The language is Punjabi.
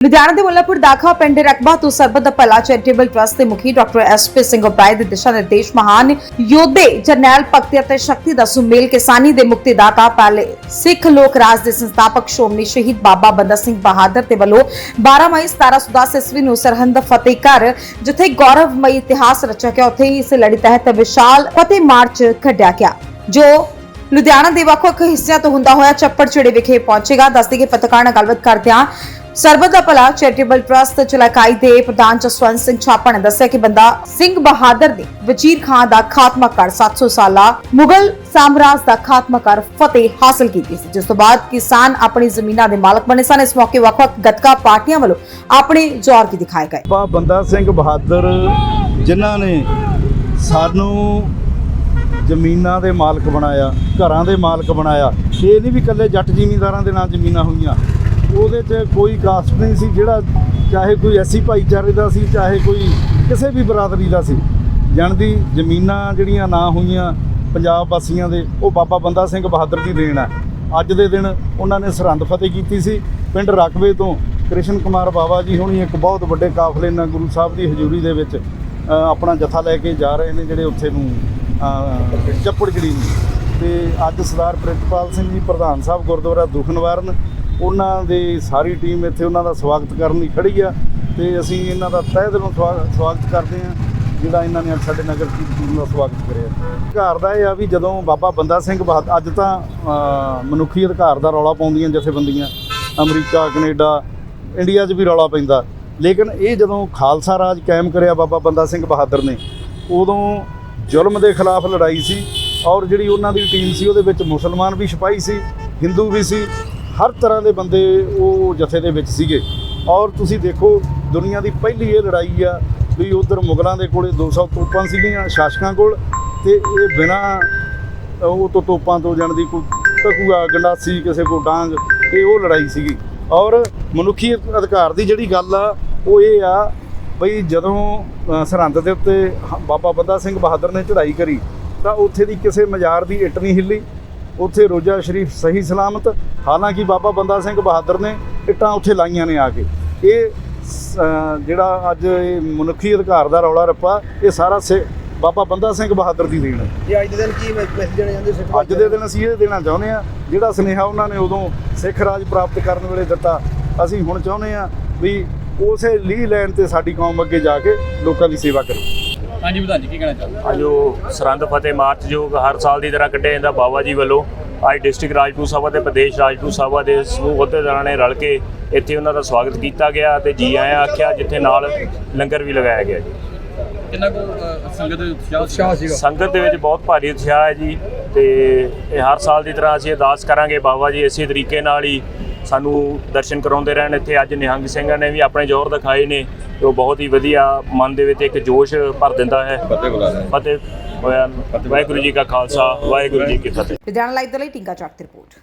ਲੁਧਿਆਣਾ ਦੇ ਮੁੱਲਾਪੁਰ ਦਾਖਾ ਪਿੰਡ ਰਕਬਾ ਤੋਂ ਸਰਬੱਤ ਦਾ ਭਲਾ ਚੈਰੀਟੇਬਲ ਟਰਸਟ ਦੇ ਮੁਖੀ ਡਾਕਟਰ ਐਸਪੀ ਸਿੰਘ ਉਪਰਾਏ ਦੇ ਦਿਸ਼ਾ ਨਿਰਦੇਸ਼ ਮਹਾਨ ਯੋਧੇ, ਜਰਨੈਲ ਭਗਤੀ ਅਤੇ ਸ਼ਕਤੀ ਦਾ ਸੁਮੇਲ ਕਿਸਾਨੀ ਦੇ ਮੁਕਤੀਦਾਤਾ ਪਹਿਲੇ ਸਿੱਖ ਲੋਕ ਰਾਜ ਦੇ ਸੰਸਥਾਪਕ ਸ਼੍ਰੋਮਣੀ ਸ਼ਹੀਦ ਬਾਬਾ ਬੰਦਾ ਸਿੰਘ ਬਹਾਦਰ ਦੇ ਵੱਲੋਂ 12 ਮਈ 1710 ਈਸਵੀ ਨੂੰ ਸਰਹੰਦ ਫਤਿਹ ਕਰ ਜਿੱਥੇ ਗੌਰਵਮਈ ਇਤਿਹਾਸ ਰਚਿਆ ਗਿਆ, ਉੱਥੇ ਹੀ ਇਸ ਲੜੀ ਤਹਿਤ ਵਿਸ਼ਾਲ ਫਤਿਹ ਮਾਰਚ ਕੱਢਿਆ ਗਿਆ, ਜੋ ਲੁਧਿਆਣਾ ਦੇ ਵੱਖ-ਵੱਖ ਹਿੱਸਿਆਂ ਤੋਂ ਹੁੰਦਾ ਹੋਇਆ ਚੱਪੜ ਚਿੜੇ ਵਿਖੇ ਪਹੁੰਚੇਗਾ। ਦੱਸਦੇ ਕਿ ਪੱਤਰਕਾਰ ਨਾਲ ਗੱਲਬਾਤ ਕਰਦਿਆਂ ਸਰਬਤ ਦਾ ਭਲਾ ਚੈਰੀਟੇਬਲ ਟਰਸਟ ਚਲਾਕਾਈ ਦੇ ਪ੍ਰਧਾਨ ਜਸਵੰਤ ਸਿੰਘ ਛਾਪਾ ਨੇ ਦੱਸਿਆ ਕਿ ਬੰਦਾ ਸਿੰਘ ਬਹਾਦਰ ਨੇ ਵਜ਼ੀਰ ਖਾਨ ਦਾ ਖਾਤਮਾ ਕਰ 700 ਸਾਲਾ ਮੁਗਲ ਸਾਮਰਾਜ ਦਾ ਖਾਤਮਾ ਕਰ ਫਤਿਹ ਹਾਸਲ ਕੀਤੀ ਸੀ, ਜਿਸ ਤੋਂ ਬਾਅਦ ਕਿਸਾਨ ਆਪਣੀ ਜ਼ਮੀਨਾਂ ਦੇ ਮਾਲਕ ਬਣੇ ਸਨ। ਇਸ ਮੌਕੇ ਵੱਖ-ਵੱਖ ਗੱਤਕਾ ਪਾਰਟੀਆਂ ਵੱਲੋਂ ਆਪਣੇ ਜ਼ੋਰ ਕੀ ਦਿਖਾਏ ਗਏ। ਬਾਬਾ ਬੰਦਾ ਸਿੰਘ ਬਹਾਦਰ, ਜਿਨ੍ਹਾਂ ਨੇ ਸਾਨੂੰ ਜ਼ਮੀਨਾਂ ਦੇ ਮਾਲਕ ਬਣਾਇਆ, ਘਰਾਂ ਦੇ ਮਾਲਕ ਬਣਾਇਆ, ਇਹ ਨਹੀਂ ਵੀ ਇਕੱਲੇ ਜੱਟ ਜ਼ਿਮੀਂਦਾਰਾਂ ਦੇ ਨਾਂ ਜ਼ਮੀਨਾਂ ਹੋਈਆਂ। ਉਹਦੇ 'ਚ ਕੋਈ ਕਾਸਟ ਨਹੀਂ ਸੀ ਜਿਹੜਾ ਚਾਹੇ ਕੋਈ ਐਸੀ ਭਾਈਚਾਰੇ ਦਾ ਸੀ ਚਾਹੇ ਕੋਈ ਕਿਸੇ ਵੀ ਬਰਾਦਰੀ ਦਾ ਸੀ। ਜਾਣਦੀ ਜ਼ਮੀਨਾਂ ਜਿਹੜੀਆਂ ਨਾ ਹੋਈਆਂ ਪੰਜਾਬ ਵਾਸੀਆਂ ਦੇ ਉਹ ਬਾਬਾ ਬੰਦਾ ਸਿੰਘ ਬਹਾਦਰ ਦੀ ਦੇਣ ਹੈ ਅੱਜ ਦੇ ਦਿਨ ਉਹਨਾਂ ਨੇ ਸਰਹੰਦ ਫਤਿਹ ਕੀਤੀ ਸੀ। ਪਿੰਡ ਰਕਬੇ ਤੋਂ ਕ੍ਰਿਸ਼ਨ ਕੁਮਾਰ ਬਾਬਾ ਜੀ ਹੁਣੀ ਇੱਕ ਬਹੁਤ ਵੱਡੇ ਕਾਫਲੇ ਨਾਲ ਗੁਰੂ ਸਾਹਿਬ ਦੀ ਹਜ਼ੂਰੀ ਦੇ ਵਿੱਚ ਆਪਣਾ ਜਥਾ ਲੈ ਕੇ ਜਾ ਰਹੇ ਨੇ ਜਿਹੜੇ ਉੱਥੇ ਨੂੰ ਅ, ਚੱਪੜਚਿੜੀ ਨੂੰ। ਤੇ ਅੱਜ ਸਰਦਾਰ ਪ੍ਰਿਤਪਾਲ ਸਿੰਘ ਜੀ ਪ੍ਰਧਾਨ ਸਾਹਿਬ ਗੁਰਦੁਆਰਾ ਦੁੱਖ ਨਿਵਾਰਨ ਉਹਨਾਂ ਦੀ ਸਾਰੀ ਟੀਮ ਇੱਥੇ ਉਹਨਾਂ ਦਾ ਸਵਾਗਤ ਕਰਨ ਲਈ ਖੜੀ ਆ ਤੇ ਅਸੀਂ ਇਹਨਾਂ ਦਾ ਤਹਿ ਦਿਲੋਂ ਸਵਾ- ਸਵਾਗਤ ਕਰਦੇ ਹਾਂ, ਜਿਹੜਾ ਇਹਨਾਂ ਨੇ ਅੱਜ ਸਾਡੇ ਨਗਰ ਕੀਰਤਨ ਦਾ ਸਵਾਗਤ ਕਰਿਆ। ਘਰ ਦਾ ਇਹ ਆ ਵੀ ਜਦੋਂ ਬਾਬਾ ਬੰਦਾ ਸਿੰਘ ਬਹਾਦਰ ਅੱਜ ਤਾਂ ਮਨੁੱਖੀ ਅਧਿਕਾਰ ਦਾ ਰੌਲਾ ਪਾਉਂਦੀਆਂ ਜਥੇਬੰਦੀਆਂ, ਅਮਰੀਕਾ, ਕੈਨੇਡਾ, ਇੰਡੀਆ 'ਚ ਵੀ ਰੌਲਾ ਪੈਂਦਾ। ਲੇਕਿਨ ਇਹ ਜਦੋਂ ਖਾਲਸਾ ਰਾਜ ਕਾਇਮ ਕਰਿਆ ਬਾਬਾ ਬੰਦਾ ਸਿੰਘ ਬਹਾਦਰ ਨੇ, ਉਦੋਂ ਜ਼ੁਲਮ ਦੇ ਖਿਲਾਫ ਲੜਾਈ ਸੀ ਔਰ ਜਿਹੜੀ ਉਹਨਾਂ ਦੀ ਟੀਮ ਸੀ ਉਹਦੇ ਵਿੱਚ ਮੁਸਲਮਾਨ ਵੀ ਸਿਪਾਹੀ ਸੀ, ਹਿੰਦੂ ਵੀ ਸੀ ਹਰ ਤਰ੍ਹਾਂ ਦੇ ਬੰਦੇ ਉਹ ਜਥੇ ਦੇ ਵਿੱਚ ਸੀਗੇ। ਔਰ ਤੁਸੀਂ ਦੇਖੋ ਦੁਨੀਆ ਦੀ ਪਹਿਲੀ ਇਹ ਲੜਾਈ ਆ ਵੀ ਉਧਰ ਮੁਗਲਾਂ ਦੇ ਕੋਲੇ 200 ਤੋਪਾਂ ਸੀਗੀਆਂ ਸ਼ਾਸਕਾਂ ਕੋਲ ਤੇ ਇਹ ਬਿਨਾ ਉਹ ਤੋਂ ਤੋਪਾਂ ਤੋਂ ਜਾਣ ਦੀ ਕੋਈ ਟਕੂਆ ਗੰਡਾਸੀ ਕਿਸੇ ਕੋ ਡਾਂਗ ਇਹ ਉਹ ਲੜਾਈ ਸੀਗੀ। ਔਰ ਮਨੁੱਖੀ ਅਧਿਕਾਰ ਦੀ ਜਿਹੜੀ ਗੱਲ ਆ ਉਹ ਇਹ ਆ ਬਈ ਜਦੋਂ ਅ, ਸਰਹੰਦ ਦੇ ਉੱਤੇ ਹ- ਬਾਬਾ ਬੰਦਾ ਸਿੰਘ ਬਹਾਦਰ ਨੇ ਚੜ੍ਹਾਈ ਕਰੀ ਤਾਂ ਉੱਥੇ ਦੀ ਕਿਸੇ ਮਜ਼ਾਰ ਦੀ ਇੱਟ ਨਹੀਂ ਹਿੱਲੀ। ਉੱਥੇ ਰੋਜ਼ਾ ਸ਼ਰੀਫ ਸਹੀ ਸਲਾਮਤ। ਹਾਲਾਂਕਿ ਬਾਬਾ ਬੰਦਾ ਸਿੰਘ ਬਹਾਦਰ ਨੇ ਇੱਟਾਂ ਉੱਥੇ ਲਾਈਆਂ ਨੇ ਆ ਕੇ। ਇਹ ਜਿਹੜਾ ਅੱਜ ਇਹ ਮਨੁੱਖੀ ਅਧਿਕਾਰ ਦਾ ਰੌਲਾ ਰੱਪਾ ਇਹ ਸਾਰਾ ਬਾਬਾ ਬੰਦਾ ਸਿੰਘ ਬਹਾਦਰ ਦੀ ਦੇਣ ਹੈ। ਜੀ ਅੱਜ ਦੇ ਦਿਨ ਕੀ ਮੈਸੇਜ ਦੇਣਾ ਚਾਹੁੰਦੇ ਸਿੱਖ ਅੱਜ ਦੇ ਦਿਨ ਅਸੀਂ ਇਹ ਦੇਣਾ ਚਾਹੁੰਦੇ ਆ ਜਿਹੜਾ ਸੁਨੇਹਾ ਉਹਨਾਂ ਨੇ ਉਦੋਂ ਸਿੱਖ ਰਾਜ ਪ੍ਰਾਪਤ ਕਰਨ ਵੇਲੇ ਦਿੱਤਾ ਅਸੀਂ ਹੁਣ ਚਾਹੁੰਦੇ ਆ ਵੀ ਉਸੇ ਲੀ ਲਾਈਨ ਤੇ ਸਾਡੀ ਕੌਮ ਅੱਗੇ ਜਾ ਕੇ ਲੋਕਾਂ ਦੀ ਸੇਵਾ ਕਰੇ। ਹਾਂਜੀ ਪ੍ਰਧਾਨ ਜੀ ਕੀ ਕਹਿਣਾ ਚਾਹੁੰਦੇ ਅੱਜ ਉਹ ਸਰਹੰਦ ਫਤਿਹ ਮਾਰਚ ਜੋ ਹਰ ਸਾਲ ਦੀ ਤਰ੍ਹਾਂ ਕੱਢਿਆ ਜਾਂਦਾ ਬਾਬਾ ਜੀ ਵੱਲੋਂ ਅੱਜ ਡਿਸਟ੍ਰਿਕਟ ਰਾਜਪੂਤ ਸਭਾ ਤੇ ਪ੍ਰਦੇਸ਼ ਰਾਜਪੂਤ ਸਭਾ ਦੇ ਸਮੂਹ ਅਹੁਦੇਦਾਰਾਂ ਨੇ ਰਲ ਕੇ ਇੱਥੇ ਉਹਨਾਂ ਦਾ ਸਵਾਗਤ ਕੀਤਾ ਗਿਆ ਤੇ ਜੀ ਆਇਆਂ ਆਖਿਆ ਜਿੱਥੇ ਨਾਲ ਲੰਗਰ ਵੀ ਲਗਾਇਆ ਗਿਆ ਜੀ। ਕਿੰਨਾ ਕੋ ਸੰਗਤ ਉਤਸ਼ਾਹ ਸੀਗਾ। ਸੰਗਤ ਦੇ ਵਿੱਚ ਬਹੁਤ ਭਾਰੀ ਉਤਸ਼ਾਹ ਹੈ ਜੀ ਤੇ ਇਹ ਹਰ ਸਾਲ ਦੀ ਤਰ੍ਹਾਂ ਅਸੀਂ ਅਰਦਾਸ ਕਰਾਂਗੇ ਬਾਬਾ ਜੀ ਇਸੇ ਤਰੀਕੇ ਨਾਲ ਹੀ ਸਾਨੂੰ ਦਰਸ਼ਨ ਕਰਾਉਂਦੇ ਰਹਿਣ ਇੱਥੇ ਅੱਜ ਨਿਹੰਗ ਸਿੰਘਾਂ ਨੇ ਵੀ ਆਪਣੇ ਜ਼ੋਰ ਦਿਖਾਏ ਨੇ ਤੇ ਉਹ ਬਹੁਤ ਹੀ ਵਧੀਆ ਮਨ ਦੇ ਵਿੱਚ ਇੱਕ ਜੋਸ਼ ਭਰ ਦਿੰਦਾ ਹੈ। ਫਤਿਹ ਵਾਹਿਗੁਰੂ ਜੀ ਕਾ ਖਾਲਸਾ ਵਾਹਿਗੁਰੂ ਜੀ ਕੀ ਫਤਿਹ। ਲੁਧਿਆਣਾ ਲਾਈਵ ਦੇ ਲਈ ਟਿੰਕਾ ਚੱਕ ਦੀ ਰਿਪੋਰਟ।